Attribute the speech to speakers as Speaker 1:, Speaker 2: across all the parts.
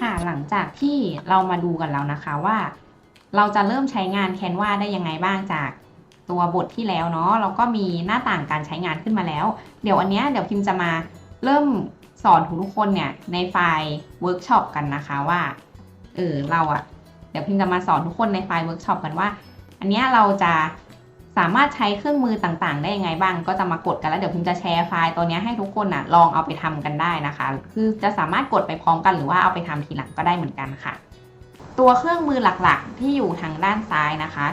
Speaker 1: ค่ะหลังจากที่เรามาดูกันแล้วนะคะว่า เราจะเริ่มใช้งาน Canva ได้ยังไงบ้างจากตัวบทที่แล้วเนาะเราก็มีหน้าต่างการใช้งานขึ้นมาแล้ว เดี๋ยวอันเนี้ยเดี๋ยวพิมพ์จะมาเริ่มสอนทุกคนเนี่ยในไฟล์เวิร์กช็อปกันนะคะว่าเออเราอะเดี๋ยวพิมพ์จะมาสอนทุกคนในไฟล์เวิร์กช็อปกันว่า อันเนี้ยเราจะ สามารถใช้เครื่องมือต่างๆ ได้ยังไงบ้าง ก็จะมากดกันแล้วเดี๋ยวพิมจะแชร์ไฟล์ตัวนี้ให้ทุกคนนะลองเอาไปทำกันได้นะคะ คือจะสามารถกดไปพร้อมกันหรือว่าเอาไปทำทีหลังก็ได้เหมือนกันค่ะ ตัวเครื่องมือหลักๆ ที่อยู่ทางด้านซ้ายนะคะ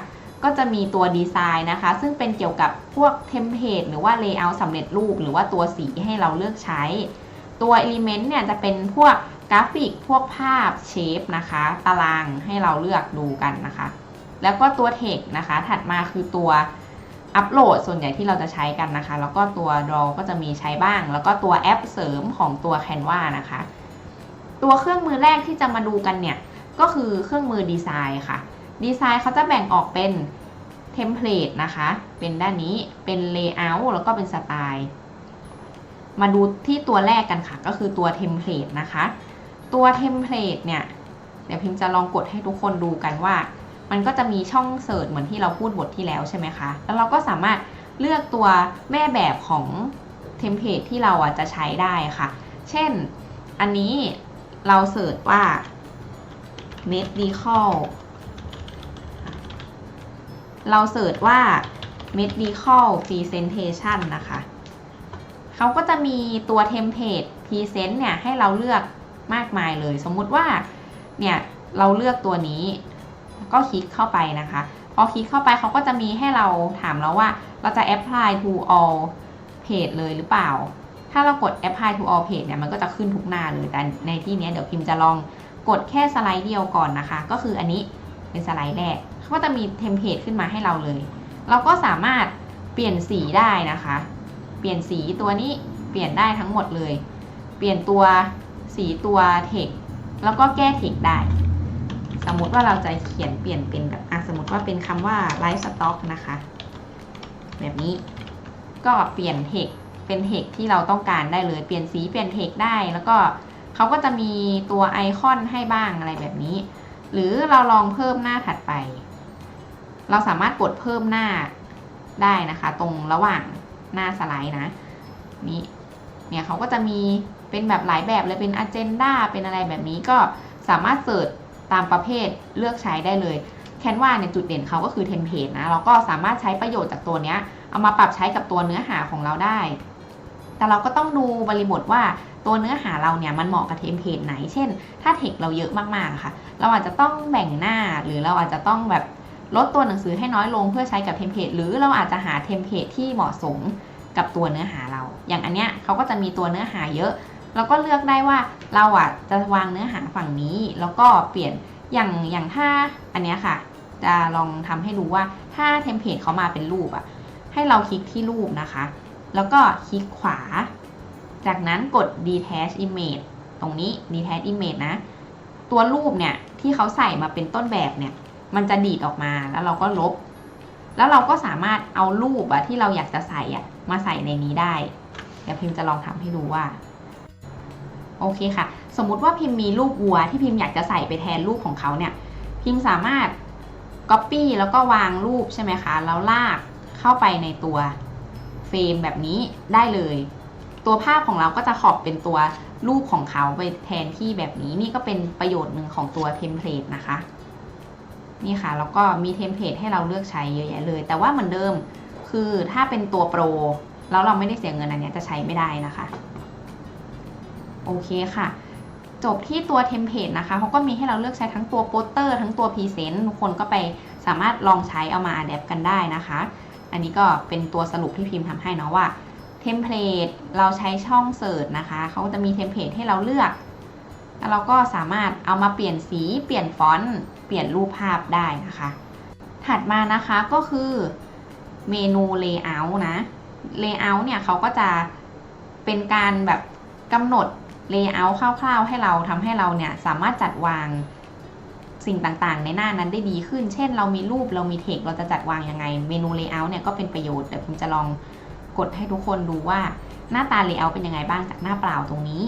Speaker 1: ก็จะมีตัวดีไซน์นะคะ ซึ่งเป็นเกี่ยวกับพวกเทมเพลตหรือว่าเลเยอร์สำเร็จรูป หรือว่าตัวสีให้เราเลือกใช้ ตัว Element เนี่ยจะเป็นพวกกราฟิกพวกภาพเชฟนะคะ ตารางให้เราเลือกดูกันนะคะ แล้วก็ตัว Text นะคะ ถัดมาคือตัวอัปโหลดส่วนใหญ่ที่เราจะใช้กันนะคะ แล้วก็ตัว Draw ก็จะมีใช้บ้าง แล้วก็ตัวแอปเสริมของตัว Canva นะคะ ตัวเครื่องมือแรกที่จะมาดูกันเนี่ย ก็คือเครื่องมือดีไซน์ค่ะ ดีไซน์เขาจะแบ่งออกเป็นเทมเพลตนะคะ เป็นด้านนี้เป็น Layout แล้วก็เป็นสไตล์มาดูที่ตัวแรกกันค่ะ ก็คือตัวเทมเพลตนะคะ ตัวเทมเพลตเนี่ย เดี๋ยวพิมพ์จะลองกดให้ทุกคนดูกันว่า มันก็จะมีช่องเสิร์ชเหมือนที่เราพูดบทที่แล้วใช่ไหมคะ แล้วเราก็สามารถเลือกตัวแม่แบบของเทมเพลตที่เราอะจะใช้ได้ค่ะ เช่น อันนี้เราเสิร์ชว่า medical เราเสิร์ชว่า medical presentation นะคะ เขาก็จะมีตัวเทมเพลต present เนี่ยให้เราเลือกมากมายเลย สมมุติว่า เนี่ย เราเลือกตัวนี้ ก็คลิกเข้าไปนะคะ พอคลิกเข้าไปเขาก็จะมีให้เราถามเราว่าเราจะ apply to all page เลยหรือเปล่า ถ้าเรากด apply to all page เนี่ยมันก็จะขึ้นทุกหน้าเลยแต่ในที่นี้เดี๋ยวพิมพ์จะลองกดแค่สไลด์เดียวก่อนนะคะ ก็คืออันนี้เป็นสไลด์แรกเขาก็จะมีเทมเพลตขึ้นมาให้เราเลย เราก็สามารถเปลี่ยนสีได้นะคะ เปลี่ยนสีตัวนี้เปลี่ยนได้ทั้งหมดเลย เปลี่ยนตัวสีตัวเทคแล้วก็แก้เทคได้ สมมติว่าเราจะเขียนเปลี่ยนเป็นแบบสมมติว่าเป็นคำว่าไลฟ์สต็อกนะคะ แบบนี้ก็เปลี่ยนเทคเป็นเทคที่เราต้องการได้เลย เปลี่ยนสีเปลี่ยนเทคได้ แล้วก็เขาก็จะมีตัวไอคอนให้บ้างอะไรแบบนี้ หรือเราลองเพิ่มหน้าถัดไป เราสามารถกดเพิ่มหน้าได้นะคะ ตรงระหว่างหน้าสไลด์นะนี่เนี่ยเขาก็จะมีเป็นแบบหลายแบบเลยเป็น agenda เป็นอะไรแบบนี้ก็สามารถเสิร์ช ตามประเภทเลือกใช้ได้เลยแคนวาเนี่ยจุดเด่นเขาก็คือเทมเพลตนะเราก็สามารถใช้ประโยชน์จากตัวเนี้ยเอามาปรับใช้กับตัวเนื้อหาของเราได้ แต่เราก็ต้องดูบริบทว่าตัวเนื้อหาเราเนี่ยมันเหมาะกับเทมเพลตไหน เช่น ถ้าเทคเราเยอะมากๆค่ะ เราอาจจะต้องแบ่งหน้าหรือเราอาจจะต้องแบบลดตัวหนังสือให้น้อยลงเพื่อใช้กับเทมเพลตหรือเราอาจจะหาเทมเพลตที่เหมาะสมกับตัวเนื้อหาเรา อย่างอันเนี้ยเขาก็จะมีตัวเนื้อหาเยอะ เราก็เลือกได้ว่าเราอะจะวางเนื้อหาฝั่งนี้ แล้วก็เปลี่ยนอย่างอย่างถ้าอันเนี้ยค่ะ จะลองทำให้ดูว่าถ้าเทมเพลตเขามาเป็นรูปอะให้เราคลิกที่รูปนะคะ แล้วก็คลิกขวา จากนั้นกด detach image ตรงนี้ detach image นะ ตัวรูปเนี่ยที่เขาใส่มาเป็นต้นแบบเนี่ย มันจะดีดออกมาแล้วเราก็ลบ แล้วเราก็สามารถเอารูปอะที่เราอยากจะใส่อะมาใส่ในนี้ได้ เดี๋ยวพิมพ์จะลองทำให้ดูว่า โอเคค่ะ สมมุติว่าพิมพ์มีรูปวัวที่พิมพ์อยากจะใส่ไปแทนรูปของเขาเนี่ย พิมพ์สามารถ Copy แล้วก็วางรูปใช่ไหมคะ แล้วลากเข้าไปในตัวเฟรมแบบนี้ได้เลย ตัวภาพของเราก็จะขอบเป็นตัวรูปของเขาไปแทนที่แบบนี้ นี่ก็เป็นประโยชน์หนึ่งของตัวเทมเพลตนะคะ นี่ค่ะ แล้วก็มีเทมเพลตให้เราเลือกใช้เยอะแยะเลย แต่ว่าเหมือนเดิมคือถ้าเป็นตัวโปร แล้วเราไม่ได้เสียเงินอันนี้จะใช้ไม่ได้นะคะ โอเคค่ะ จบที่ตัวเทมเพลตนะคะเขาก็มีให้เราเลือกใช้ทั้งตัวโปสเตอร์ทั้งตัวพรีเซนต์ทุกคนก็ไปสามารถลองใช้เอามาอัดแอปกันได้นะคะ อันนี้ก็เป็นตัวสรุปที่พิมพ์ทำให้เนาะว่าเทมเพลตเราใช้ช่องเสิร์ชนะคะเขาจะมีเทมเพลตให้เราเลือกแล้วเราก็สามารถเอามาเปลี่ยนสี เปลี่ยนฟอนต์เปลี่ยนรูปภาพได้นะคะ ถัดมานะคะก็คือเมนู Layout นะ Layout เนี่ยเขาก็จะเป็นการแบบกำหนด Layout คร่าวๆ ให้เราทำให้เราเนี่ยสามารถจัดวางสิ่งต่างๆ ในหน้านั้นได้ดีขึ้น เช่น เรามีรูปเรามีเทคเราจะจัดวางยังไง เมนู Layout เนี่ยก็เป็นประโยชน์ เดี๋ยวผมจะลองกดให้ทุกคนดูว่าหน้าตา Layout เป็นยังไงบ้างจากหน้าเปล่าตรงนี้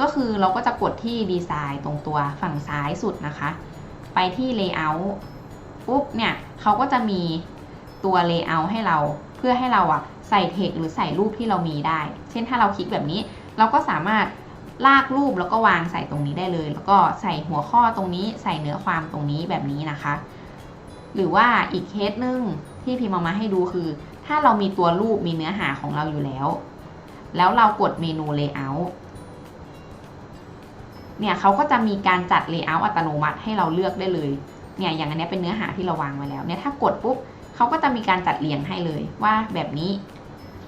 Speaker 1: ก็คือเราก็จะกดที่ดีไซน์ตรงตัวฝั่งซ้ายสุดนะคะ ไปที่ Layout ปุ๊บเนี่ยเขาก็จะมีตัว Layout ให้เราเพื่อให้เราอะใส่เทคหรือใส่รูปที่เรามีได้ เช่นถ้าเราคลิกแบบนี้ เราก็สามารถ ลากรูปแล้วก็วางใส่ตรงนี้ได้เลย แล้วก็ใส่หัวข้อตรงนี้ใส่เนื้อความตรงนี้แบบนี้นะคะ หรือว่าอีกเคสหนึ่งที่พิมพ์ามาให้ดูคือ ถ้าเรามีตัวรูปมีเนื้อหาของเราอยู่แล้ว แล้วเรากดเมนู Layout เนี่ยเขาก็จะมีการจัด Layout อัตโนมัติให้เราเลือกได้เลย เนี่ยอย่างอันนี้เป็นเนื้อหาที่เราวางไว้แล้ว เนี่ยถ้ากดปุ๊บเขาก็จะมีการจัดเรียงให้เลยว่าแบบนี้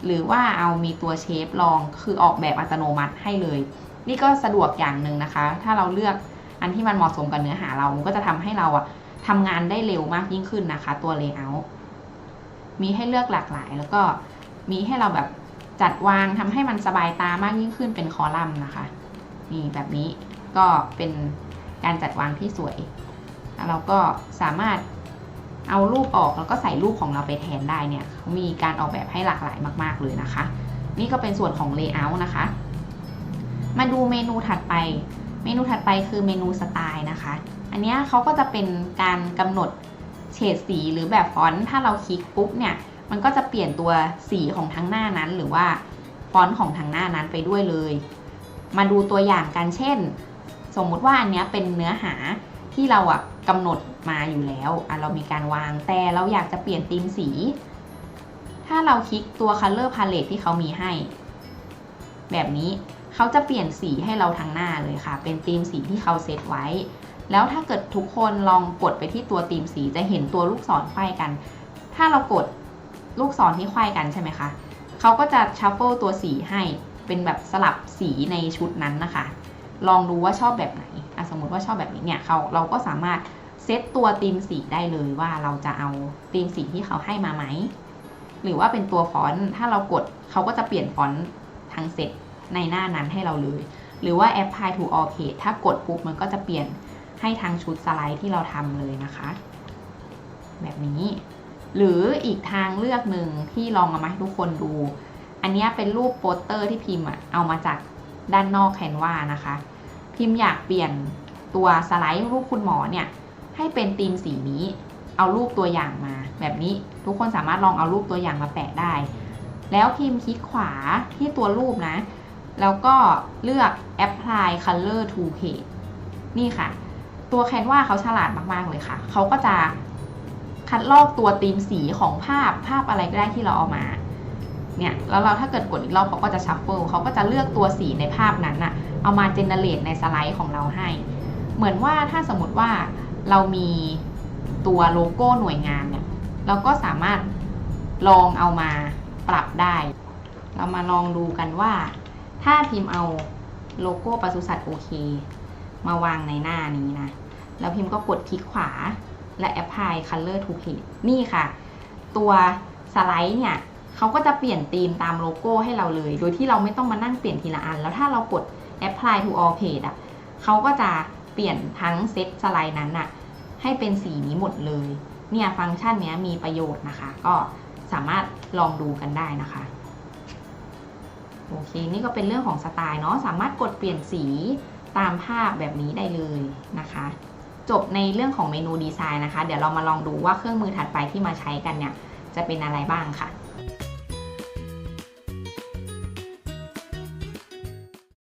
Speaker 1: หรือว่าเอามีตัวเชฟลองคือออกแบบอัตโนมัติให้เลย นี่ก็สะดวกอย่างหนึ่งนะคะ ถ้าเราเลือกอันที่มันเหมาะสมกับเนื้อหาเรา มันก็จะทำให้เราอะทำงานได้เร็วมากยิ่งขึ้นนะคะ ตัว Layout มีให้เลือกหลากหลาย แล้วก็มีให้เราแบบจัดวางทำให้มันสบายตามากยิ่งขึ้นเป็นคอลัมน์นะคะ นี่แบบนี้ก็เป็นการจัดวางที่สวยแล้วเราก็สามารถเอารูปออกแล้วก็ใส่รูปของเราไปแทนได้เนี่ย มีการออกแบบให้หลากหลายมาก ๆ เลยนะคะ นี่ก็เป็นส่วนของ Layout นะคะ มาดูเมนูถัดไป เมนูถัดไปคือเมนูสไตล์นะคะ อันนี้เขาก็จะเป็นการกำหนดเฉดสีหรือแบบฟอนต์ถ้าเราคลิกปุ๊บเนี่ย มันก็จะเปลี่ยนตัวสีของทั้งหน้านั้น หรือว่าฟอนต์ของทั้งหน้านั้นไปด้วยเลย มาดูตัวอย่างกันเช่น สมมุติว่าอันนี้เป็นเนื้อหาที่เราอะกำหนดมาอยู่แล้วอะเรามีการวางแต่เราอยากจะเปลี่ยนธีมสี ถ้าเราคลิกตัว color palette ที่เขามีให้ แบบนี้ เขาจะเปลี่ยนสีให้เราทั้งหน้าเลยค่ะ เป็นธีมสีที่เขาเซตไว้ แล้วถ้าเกิดทุกคนลองกดไปที่ตัวธีมสีจะเห็นตัวลูกศรไขว้กัน ถ้าเรากดลูกศรที่ไขว้กันใช่ไหมคะเขาก็จะชัฟเฟิลตัวสีให้เป็นแบบสลับสีในชุดนั้นนะคะ ลองดูว่าชอบแบบไหนสมมติว่าชอบแบบนี้เนี่ยเขาเราก็สามารถเซตตัวธีมสีได้เลยว่าเราจะเอาธีมสีที่เขาให้มาไหม หรือว่าเป็นตัวฟอนต์ถ้าเรากดเขาก็จะเปลี่ยนฟอนต์ทั้งเซต ในหน้านั้นให้เราเลย หรือว่า apply to all page ถ้ากดปุ๊บมันก็จะเปลี่ยนให้ทางชุดสไลด์ที่เราทำเลยนะคะ แบบนี้ หรืออีกทางเลือกหนึ่งที่ลองเอามาให้ทุกคนดู อันนี้เป็นรูปโปสเตอร์ที่พิมพ์อะเอามาจากด้านนอกแคนวานะคะ พิมพ์อยากเปลี่ยนตัวสไลด์รูปคุณหมอเนี่ยให้เป็นธีมสีนี้ เอารูปตัวอย่างมา แบบนี้ทุกคนสามารถลองเอารูปตัวอย่างมาแปะได้ แล้วพิมพ์คลิกขวาที่ตัวรูปนะ แล้วก็เลือก apply color to page นี่ค่ะ ตัวแคนวาเขาฉลาดมาก ๆ เลยค่ะ เขาก็จะคัดลอกตัวธีมสีของภาพภาพอะไรก็ได้ที่เราเอามา เนี่ย แล้วเราถ้าเกิดกดอีกรอบเขาก็จะชัฟเฟิลเขาก็จะเลือกตัวสีในภาพนั้นน่ะเอามาเจเนเรตในสไลด์ของเราให้ เหมือนว่าถ้าสมมติว่าเรามีตัวโลโก้หน่วยงานเนี่ย เราก็สามารถลองเอามาปรับได้ เรามาลองดูกันว่า ถ้าพิมพ์เอาโลโก้ปศุสัตว์โอเค มาวางในหน้านี้นะ แล้วพิมพ์ก็กดคลิกขวาและ apply color to page นี่ค่ะ ตัวสไลด์เนี่ยเขาก็จะเปลี่ยนธีมตามโลโก้ให้เราเลย โดยที่เราไม่ต้องมานั่งเปลี่ยนทีละอัน แล้วถ้าเรากด apply to all page อะเขาก็จะเปลี่ยนทั้งเซตสไลด์นั้นอะให้เป็นสีนี้หมดเลย เนี่ยฟังก์ชันนี้มีประโยชน์นะคะ ก็สามารถลองดูกันได้นะคะ โอเค นี่ก็เป็นเรื่องของสไตล์เนาะสามารถกดเปลี่ยนสีตามภาพแบบนี้ได้เลยนะคะ จบในเรื่องของเมนูดีไซน์นะคะ เดี๋ยวเรามาลองดูว่าเครื่องมือถัดไปที่มาใช้กันเนี่ย จะเป็นอะไรบ้างค่ะ